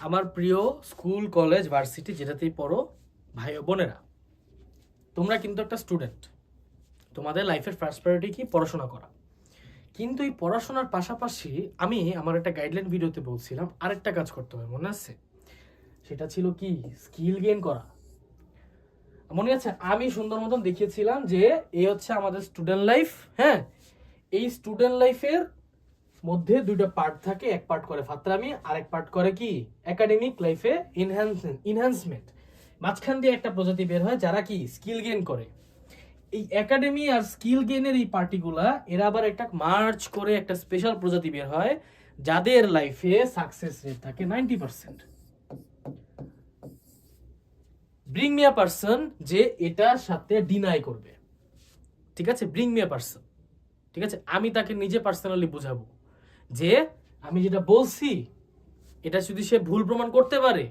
আমার প্রিয় school, college, varsity যেটাতেই পড়ো, ভাই ও বোনেরা, তোমরা কিন্তু একটা স্টুডেন্ট। তোমাদের লাইফের ফার্স্ট প্রায়োরিটি কি? পড়াশোনা করা। কিন্তু এই পড়াশোনার পাশাপাশি আমি আমার একটা গাইডলাইন ভিডিওতে বলছিলাম, আরেকটা কাজ করতে হবে, মনে আছে? সেটা ছিল কি? স্কিল গেইন করা। মনে আছে? আমি সুন্দর মতন দেখিয়েছিলাম যে এই হচ্ছে আমাদের স্টুডেন্ট লাইফ হ্যাঁ? এই স্টুডেন্ট লাইফের মধ্যে দুইটা পার্ট থাকে, এক পার্ট করে ফাত্রামি, আরেক পার্ট করে কি? একাডেমিক লাইফে ইনহ্যান্সমেন্ট মাঝখান দিয়ে একটা প্রজাতি বের হয় যারা কি? স্কিল গেইন করে। এই একাডেমি আর স্কিল গেইনের এই পার্টিগুলা এরা আবার একটা মার্চ করে একটা স্পেশাল প্রজাতি বের হয়, যাদের লাইফে সাকসেস রেট থাকে ninety percent bring me a person যে এটার সাথে ডিনাই করবে। ঠিক আছে? ব্রিং মি আ পার্সন ঠিক আছে? আমি তাকে নিজে পার্সোনালি বুঝাবো। যে আমি যেটা বলছি, এটা যদি সে ভুল প্রমাণ করতে পারে,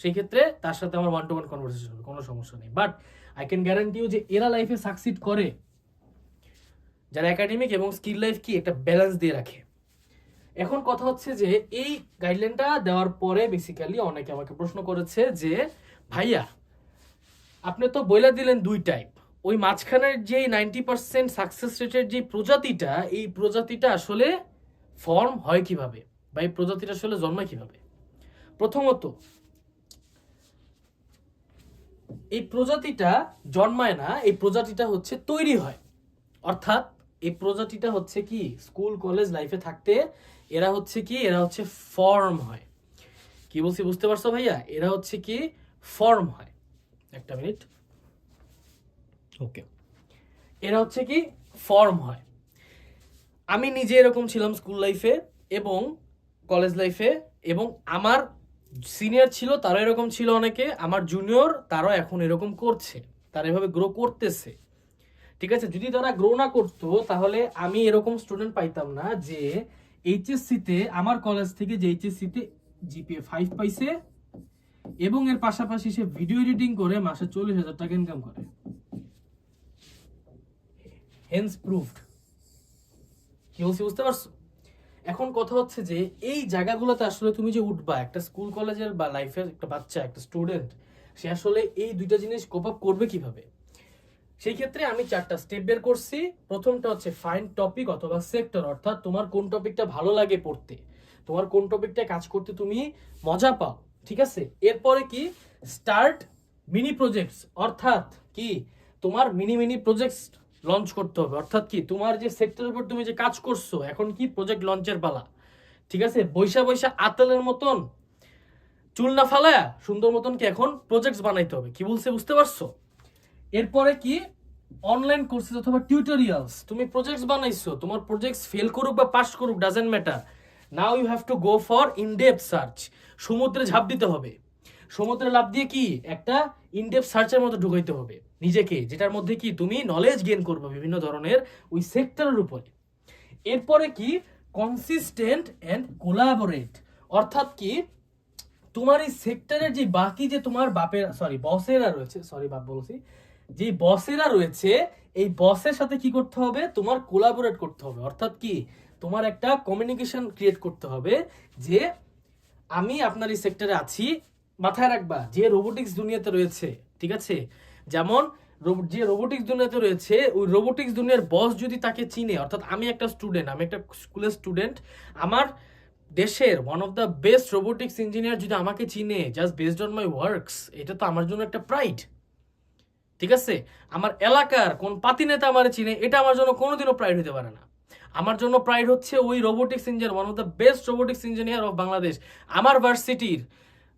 সেই ক্ষেত্রে তার সাথে আমার ওয়ান টু ওয়ান কনভারসেশন হবে, কোনো সমস্যা নেই। বাট আই ক্যান গ্যারান্টি যে এরা লাইফে সাকসিড করে। যারা একাডেমিক এবং স্কিল লাইফ কি একটা ব্যালেন্স দিয়ে রাখে। এখন কথা হচ্ছে যে এই গাইডলাইনটা দেওয়ার পরে বেসিক্যালি অনেকে আমাকে প্রশ্ন করেছে যে, ভাইয়া, আপনি তো বইলা দিলেন দুই টাইপ ওই মাঝখানের যে নাইনটি পার্সেন্ট সাকসেস রেটের যে প্রজাতিটা, এই প্রজাতিটা আসলে ফর্ম হয় কীভাবে? বা এই প্রজাতিটা আসলে জন্মায় কীভাবে? প্রথমত এই প্রজাতিটা জন্মায় না এই প্রজাতিটা হচ্ছে তৈরি হয়। অর্থাৎ এই প্রজাতিটা হচ্ছে কি? স্কুল কলেজ লাইফে থাকতে এরা হচ্ছে কি? এরা হচ্ছে ফর্ম হয়। কি বলছি বুঝতে পারছ ভাইয়া? এরা হচ্ছে কি? ফর্ম হয়। একটা মিনিট। ওকে। এরা হচ্ছে কি? ফর্ম হয়। আমি নিজে এরকম ছিলাম স্কুল লাইফে এবং কলেজ লাইফে এবং আমার সিনিয়র ছিল, তারও এরকম ছিল অনেকে, আমার জুনিয়র তারাও এখন এরকম করছে, তারা এভাবে গ্রো করতেছে। ঠিক আছে? যদি তারা গ্রো না করতো, তাহলে আমি এরকম স্টুডেন্ট পাইতাম না যে এইচএসসিতে আমার কলেজ থেকে যে এইচএসসিতে জিপিএ ফাইভ পাইছে এবং এর পাশাপাশি সে ভিডিও এডিটিং করে মাসে চল্লিশ হাজার টাকা ইনকাম করে। হেন্স প্রুফড কি বলছি, বুঝতে পারছ? এখন কথা হচ্ছে যে, এই জায়গাগুলোতে আসলে তুমি যে উঠবা, একটা স্কুল কলেজের বা লাইফের একটা বাচ্চা, একটা স্টুডেন্ট সে আসলে এই দুইটা জিনিস কোপ আপ করবে কীভাবে? সেই ক্ষেত্রে আমি চারটা স্টেপ বের করছি। প্রথমটা হচ্ছে ফাইন টপিক অথবা সেক্টর অর্থাৎ তোমার কোন টপিকটা ভালো লাগে পড়তে। তোমার কোন টপিকটা কাজ করতে তুমি মজা পাও, ঠিক আছে? এরপরে কি? স্টার্ট মিনি প্রজেক্টস অর্থাৎ কি? তোমার মিনি মিনি প্রজেক্টস লঞ্চ করতে হবে। অর্থাৎ কি, তোমার যে সেক্টরের উপর তুমি যে কাজ করছ, এখন কি প্রজেক্ট লঞ্চের পালা। ঠিক আছে? বৈশা বৈশা আতলের মতন, চুল না ফালায়া, সুন্দর মতন কি এখন প্রজেক্টস বানাইতে হবে। কি বলছে বুঝতে পারছ? এরপরে কি অনলাইন কোর্সেস অথবা টিউটোরিয়ালস তুমি প্রজেক্টস বানাইছো, তোমার প্রজেক্টস ফেল করুক বা পাস করুক doesn't matter now you have to go for in depth search সমুদ্রে ঝাঁপ দিতে হবে। সমুদ্রে লাভ দিয়ে কি একটা ইনডেপ সার্চের মধ্যে ঢুকাইতে হবে। নিজেকে, যেটার মধ্যে কি তুমি নলেজ গেইন করবে বিভিন্ন ধরনের ওই সেক্টরের উপরে। এরপরে কি কনসিস্টেন্ট অ্যান্ড কোলাবোরেট অর্থাৎ কি তোমার এই সেক্টরের যে বাকি যে তোমার বাপের সরি বসেরা রয়েছে সরি বাপ বলছি, যে বসেরা রয়েছে, এই বসের সাথে কি করতে হবে? তোমার কোলাবোরেট করতে হবে। অর্থাৎ কি তোমার একটা কমিউনিকেশন ক্রিয়েট করতে হবে যে আমি আপনার এই সেক্টরে আছি মাথায় রাখবা, যে রোবোটিক্স দুনিয়াতে রয়েছে, ঠিক আছে? যেমন যে রোবোটিক্স দুনিয়াতে রয়েছে, ওই রোবোটিক্স দুনিয়ার বস যদি তাকে চিনে, অর্থাৎ আমি একটা স্টুডেন্ট আমি একটা স্কুলের স্টুডেন্ট আমার দেশের one of the best robotics engineer যদি আমাকে চিনে just based on my works এটা তো আমার জন্য একটা প্রাইড ঠিক আছে? আমার এলাকার কোন পাতি নেতা আমার চিনে, এটা আমার জন্য কোনোদিনও প্রাইড হতে পারে না। আমার জন্য প্রাইড হচ্ছে ওই robotics engineer one of the best robotics engineer of Bangladesh আমার ভার্সিটির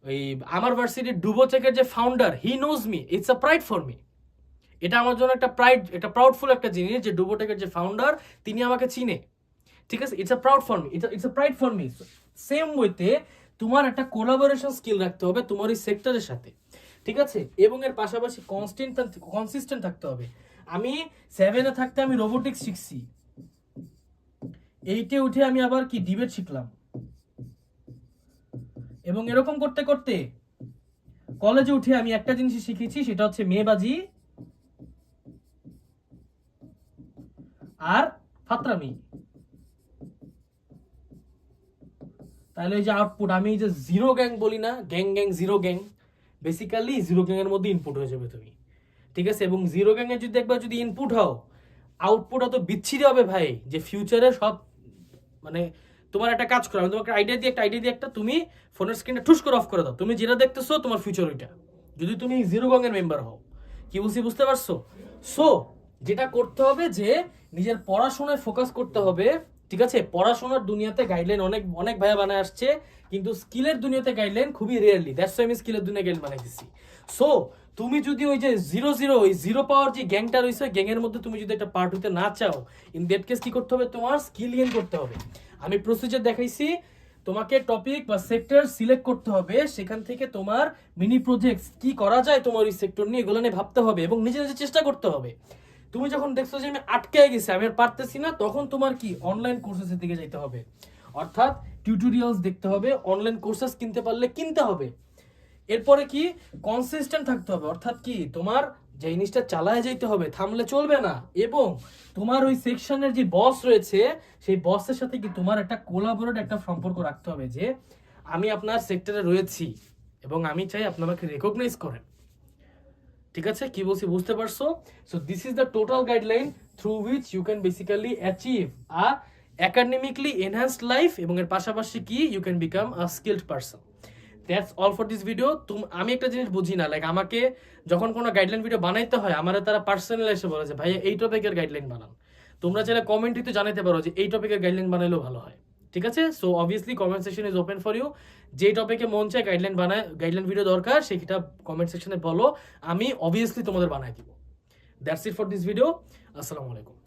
ওই আমার ভার্সিটির ডুবোচেকের যে founder he knows me it's a pride for me এটা আমার জন্য একটা প্রাইড এটা প্রাউডফুল একটা জিনিস যে ডুবোটেকের যে ফাউন্ডার তিনি আমাকে চিনে। ঠিক আছে? It's a proud for me it's a pride for me same ওয়েতে তোমার একটা কোলাবোরেশন স্কিল রাখতে হবে তোমার এই সেক্টরের সাথে। ঠিক আছে? এবং এর পাশাপাশি কনস্ট্যান্ট কনসিস্টেন্ট থাকতে হবে। আমি সেভেনে থাকতে আমি রোবোটিক্স শিখছি। এইটে উঠে আমি আবার কি ডিবেট শিখলাম? এবং এরকম করতে করতে কলেজে উঠে আমি একটা জিনিস শিখেছি, সেটা হচ্ছে মেয়েবাজি আর ফাতরামি। তাহলে যে আউটপুট আমি যে জিরো গ্যাং বলি না gang gang zero gang basically zero gang এর মধ্যে ইনপুট হয়ে যাবে তুমি। ঠিক আছে? এবং জিরো গ্যাং এর যদি একবার যদি ইনপুট হও আউটপুট অত বিচ্ছিরি হবে ভাই, যে ফিউচারে সব মানে তোমার একটা কাজ করো, আমি তোমাকে আইডিয়া দিয়ে একটা আইডিয়া দিয়ে একটা, তুমি ফোনের স্ক্রিনটা ঠুস করে অফ করে দাও। তুমি যেটা দেখতেছো, তোমার ফিউচার ওইটা। যদি তুমি জিরো গ্যাং এর মেম্বার হও, কি বলছি বুঝতে পারছ? সো যেটা করতে হবে যে, নিজের পড়াশোনায় ফোকাস করতে হবে, ঠিক আছে? পড়াশোনার দুনিয়াতে গাইডলাইন অনেক অনেক ভাইয়া বানায় আসছে, কিন্তু স্কিলের দুনিয়াতে গাইডলাইন খুবই রেয়ারলি দ্যাটস আমি স্কিলের দুনিয়া গাইড বানাই দিচ্ছি সো তুমি যদি ওই যে জিরো জিরো ওই জিরো পাওয়ার যে গ্যাংটা রয়েছে গ্যাংয়ের মধ্যে তুমি যদি একটা পার্ট হইতে না চাও ইন দ্যাট কেস কি করতে হবে? তোমার স্কিল গেইন করতে হবে। আমি প্রসিজার দেখাইছি, তোমাকে টপিক বা সেক্টর সিলেক্ট করতে হবে, সেখান থেকে তোমার মিনি প্রজেক্ট কি করা যায়, তোমার ওই সেক্টর নিয়ে এগুলো নিয়ে ভাবতে হবে এবং নিজে নিজে চেষ্টা করতে হবে। তুমি যখন দেখছ যে আমি আটকে গেছি, আমি আর পারতেছি না, তখন তোমার কি? অনলাইন কোর্সেসের দিকে যেতে হবে। অর্থাৎ টিউটোরিয়ালস দেখতে হবে অনলাইন কোর্সেস কিনতে পারলে কিনতে হবে। এরপরে কি? কনসিস্টেন্ট থাকতে হবে। অর্থাৎ কি? তোমার যে জিনিসটা চালায় যেতে হবে, থামলে চলবে না। এবং তোমার ওই সেকশনের যে বস রয়েছে, সেই বসের সাথে কি তোমার একটা কোলাবোরেট একটা সম্পর্ক রাখতে হবে যে, আমি আপনার সেক্টরে রয়েছি এবং আমি চাই আপনি আমাকে রেকগনাইজ করেন। ঠিক আছে? কি বলছি? বুঝতে পারছ? So this is the total guideline through which you can basically achieve a academically enhanced life এবং এর পাশাপাশি কি? You can become a skilled person that's all for this video তুম আমি একটা জিনিস বুঝি না লাইক আমাকে যখন কোনো গাইডলাইন ভিডিও বানাইতে হয়, আমার তারা পার্সোনাল এসে বলে যে ভাই এই টপিকের গাইডলাইন বানান। তোমরা চাইলে কমেন্টে জানাতে পারো যে, এই টপিকের গাইডলাইন বানাইলেও ভালো হয়। ঠিক আছে? So obviously comment section is open for you যে টপিকে মন চায় গাইডলাইন বানায় গাইডলাইন ভিডিও দরকার সেটা কমেন্ট সেকশনে বলো। আমি অবভিয়াসলি তোমাদের বানাই দিব। That's it for this video আসসালামু আলাইকুম।